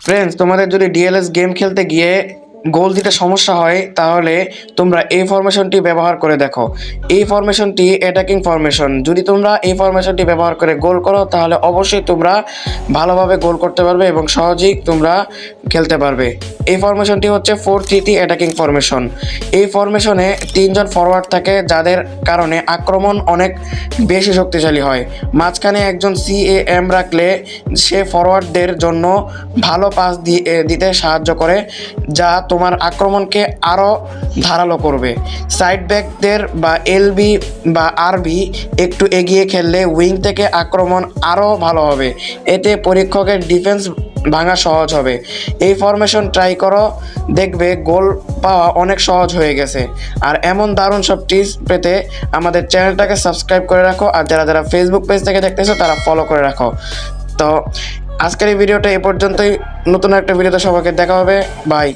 Friends তোমাদের যদি DLS game খেলতে গিয়ে গোল দিতে সমস্যা হয়, তাহলে তোমরা এই ফরমেশনটি ব্যবহার করে দেখো। এই ফরমেশনটি অ্যাটাকিং ফরমেশন যদি তোমরা এই ফরমেশনটি ব্যবহার করে গোল করো, তাহলে অবশ্যই তোমরা ভালোভাবে গোল করতে পারবে এবং সহজেই তোমরা খেলতে পারবে। এই ফরমেশনটি হচ্ছে ফোর থ্রি অ্যাটাকিং ফরমেশন এই ফরমেশনে তিনজন ফরওয়ার্ড থাকে, যাদের কারণে আক্রমণ অনেক বেশি শক্তিশালী হয়। মাঝখানে একজন সি এম রাখলে সে ফরওয়ার্ডদের জন্য ভালো পাস দিতে সাহায্য করে, যা তোমার আক্রমণকে আরও ধারালো করবে। সাইড ব্যাকদের বা এলবি বা আরবি একটু এগিয়ে খেললে উইং থেকে আক্রমণ আরও ভালো হবে। এতে পরীক্ষকের ডিফেন্স ভাঙা সহজ হবে। এই ফরমেশন ট্রাই করো। দেখবে গোল পাওয়া অনেক সহজ হয়ে গেছে। আর এমন দারুণ সব টিপস পেতে আমাদের চ্যানেলটাকে সাবস্ক্রাইব করে রাখো আর যারা যারা ফেসবুক পেজ থেকে দেখতেছো তারা ফলো করে রাখো। তো আজকের এই ভিডিওটা এ পর্যন্তই। নতুন একটা ভিডিওতে সবাইকে দেখা হবে। বাই